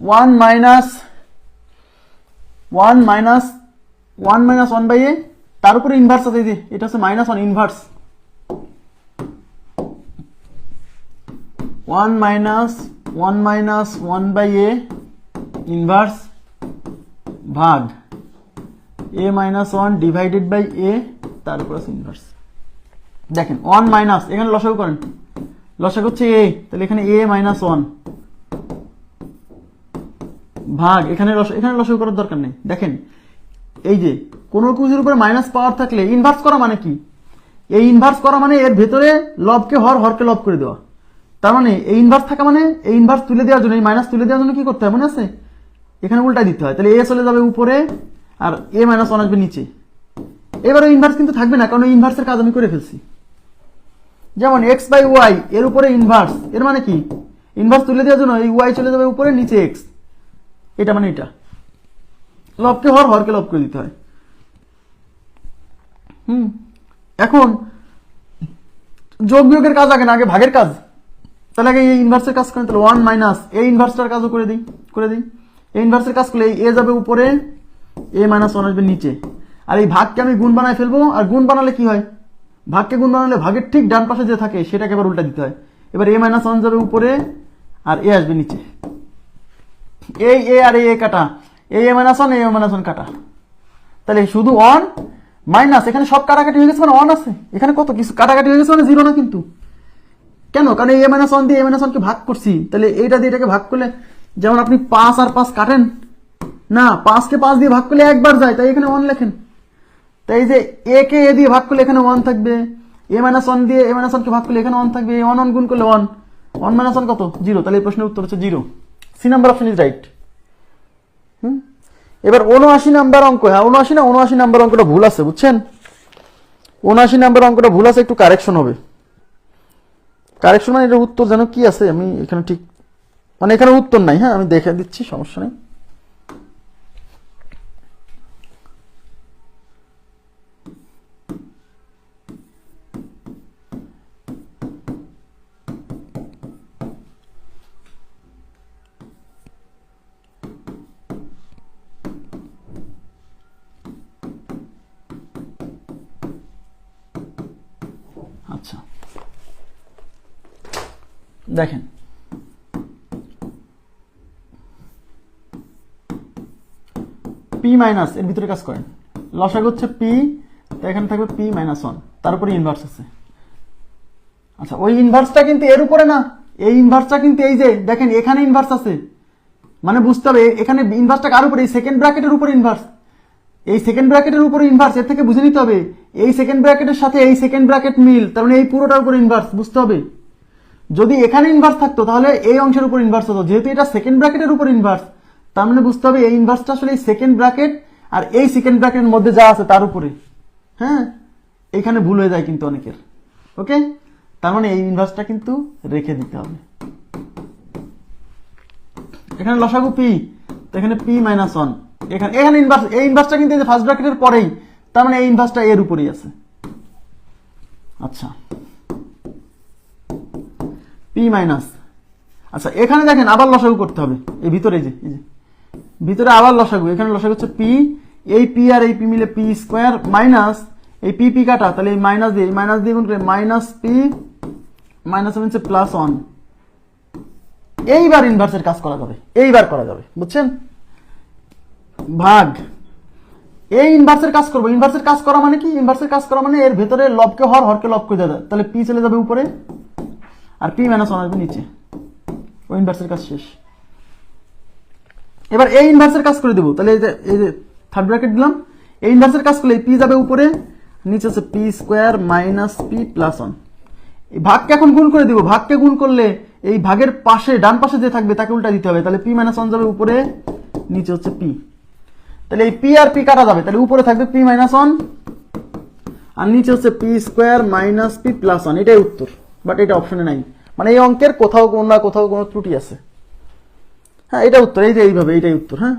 One minus one minus one minus one by A তার উপরে inverse আছে যে, এটা হচ্ছে minus one inverse one minus one minus one by A inverse ভাগ A minus one divided by A তার উপর আছে ইনভার্স দেখেন ওয়ান মাইনাস এখানে লসাগু করেন। লসাগু হচ্ছে এ তাহলে এখানে এ মাইনাস ওয়ান ভাগ, এখানে এখানে লসাগু করার দরকার নেই। দেখেন, এই যে, কোনো কিছুর উপরে মাইনাস পাওয়ার থাকলে ইনভার্স করা মানে কি? এই ইনভার্স করা মানে এর ভেতরে লবকে হর, হরকে লব করে দেওয়া। তার মানে এই ইনভার্স থাকা মানে এই ইনভার্স তুলে দেওয়ার জন্য, এই মাইনাস তুলে দেওয়ার জন্য কি করতে হয়? মনে আছে? এখানে উল্টাই দিতে হয়। তাহলে এ চলে যাবে উপরে আর এ মাইনাস ওয়ান আসবে নিচে। এবারে ইনভার্স কিন্তু থাকবে না, কারণ ইনভার্সের কাজ আমি করে ফেলছি। যেমন এক্স বাই ওয়াই এর উপরে ইনভার্স এর মানে কি? ইনভার্স তুলে দেওয়ার জন্য এই ওয়াই চলে যাবে উপরে, নিচে এক্স এটা মানে এটা। লবকে হর, হরকে লব করে দিতে হয়। হুম। এখন, যোগ বিয়োগের কাজ আগে না, আগে ভাগের কাজ। তাহলে আগে এই ইনভার্সের কাজ করেন, তাহলে ওয়ান মাইনাস এই ইনভার্সটার কাজও করে দিই করে দিই। এই ইনভার্সের কাজ করলে এই এ যাবে উপরে এ মাইনাস ওয়ান আসবে নিচে। আর এই ভাগকে আমি গুণ বানায় ফেলব, আর গুণ বানালে কি হয়? ভাগকে গুণ বানালে ভাগের ঠিক ডান পাশে যে থাকে, সেটাকে এবার উল্টা দিতে হয়। এবার এ মাইনাস ওয়ান যাবে উপরে, আর এ আসবে নিচে। এই এ আর এ কাটা। এই A minus one A minus one কাটা। তাহলে শুধু অন মাইনাস এখানে সব কাটাকাটি হয়ে গেছে মানে অন আছে। এখানে কত? কিছু কাটাকাটি হয়ে গেছে মানে জিরো না কিন্তু। কেন? কারণ এ মাইনাস ওয়ান দিয়ে এ মাইনাস ওয়ানকে ভাগ করছি। তাহলে এইটা দিয়ে এটাকে ভাগ করলে যেমন আপনি পাঁচ আর পাঁচ কাটেন। না, পাঁচকে পাঁচ দিয়ে ভাগ করলে একবার যায়, তাই এখানে ওয়ান লেখেন। তাই যে এ কে এ দিয়ে ভাগ করলে এখানে ওয়ান থাকবে। এ মাইনাস ওয়ান দিয়ে এ মাইনাস ওয়ানকে ভাগ করলে এখানে ওয়ান থাকবে। ওয়ান ওয়ান গুণ করলে ওয়ান ওয়ান মাইনাস ওয়ান কত? জিরো তাহলে এই প্রশ্নের উত্তর হচ্ছে zero C number option is right. হুম? এবার উনআশি নাম্বার অঙ্ক হ্যাঁ উনআশি না উনআশি নাম্বার অঙ্কটা ভুল আছে, বুঝছেন? উনআশি নাম্বার অঙ্কটা ভুল আছে, একটু কারেকশন হবে। কারেকশন মানে এটার উত্তর যেন কি আছে, আমি এখানে ঠিক মানে এখানে উত্তর নাই হ্যাঁ আমি দেখে দিচ্ছি, সমস্যা নেই। দেখেন। পি মাইনাস এর ভিতরে কাজ করেন। লসাগ হচ্ছে পি তো এখানে থাকবে পি মাইনাস ওয়ান তারপরে ইনভার্স আছে। আচ্ছা ওই ইনভার্সটা কিন্তু এর উপরে না। এই ইনভার্সটা কিন্তু এই যে, দেখেন, এখানে ইনভার্স আছে। মানে বুঝতে হবে, এখানে ইনভার্সটা কার উপরে? এই সেকেন্ড ব্র্যাকেটের উপরে ইনভার্স এই সেকেন্ড ব্র্যাকেটের উপরে ইনভার্স এর থেকে বুঝে নিতে হবে। এই সেকেন্ড ব্র্যাকেটের সাথে এই সেকেন্ড ব্র্যাকেট মিল, তার মানে এই পুরোটার উপর ইনভার্স বুঝতে হবে। যদি এখানে ইনভার্স থাকতো, তাহলে এই অংশের উপর ইনভার্স হতো। যেহেতু এটা সেকেন্ড ব্র্যাকেটের উপর ইনভার্স তার মানে বুঝতে হবে এই ইনভার্সটা আসলে এই সেকেন্ড ব্র্যাকেট আর এই সেকেন্ড ব্র্যাকেটের মধ্যে যা আছে তার উপরে। হ্যাঁ? এখানে ভুল হয়ে যায় কিন্তু অনেকের। ওকে তার মানে এই ইনভার্সটা কিন্তু রেখে দিতে হবে। এখানে লসাগু পি তো এখানে পি মাইনাস ওয়ান এখানে এখানে ইনভার্স এই ইনভার্সটা কিন্তু ফার্স্ট ব্র্যাকেটের পরেই, তার মানে এই ইনভার্সটা এর উপরেই আছে। আচ্ছা। পি মাইনাস আচ্ছা এখানে দেখেন আবার লসাগু করতে হবে। এই ভিতরে যে, এই যে। ভিতরে আবার লসাগু। এখানে লসাগু হচ্ছে পি এই পি আর এই পি মিলে পি স্কোয়ার মাইনাস এই পি পি কাটা। তাহলে এই মাইনাস দিয়ে, এই মাইনাস দিয়ে গুণ করে মাইনাস পি মাইনাস হচ্ছে প্লাস ওয়ান এইবার ইনভার্সের কাজ করা যাবে। এইবার করা যাবে। বুঝছেন? ভাগ। এই ইনভার্সের কাজ করব। ইনভার্সের কাজ করা মানে কি? ইনভার্সের কাজ করা মানে এর ভেতরে লবকে হর, হরকে লব করে দেয় তাহলে পি চলে যাবে উপরে। আর পি মাইনাস ওয়ান আসবে নিচে। ওই ইনভার্সের কাজ শেষ। এবার এই ইনভার্সের কাজ করে দেবো। তাহলে এই যে এই যে থার্ড ব্র্যাকেট দিলাম। এই ইনভার্সের কাজ করলে পি যাবে উপরে, নিচে আছে P square minus P plus one এই ভাগকে এখন গুণ করে দিব। ভাগকে গুণ করলে এই ভাগের পাশে, ডান পাশে যে থাকবে, তাকে উল্টা দিতে হবে। তাহলে পি মাইনাস ওয়ান যাবে উপরে, নিচে হচ্ছে পি তাহলে এই পি আর পি কাটা যাবে। তাহলে উপরে থাকবে পি মাইনাস ওয়ান আর নিচে হচ্ছে P square minus P plus one এটাই উত্তর বাট এটা অপশনে নাই। মানে এই অঙ্কের কোথাও কোনো না কোথাও কোনো ত্রুটি আছে। হ্যাঁ এটা উত্তর, এই যে এইভাবে, এইটাই উত্তর হ্যাঁ?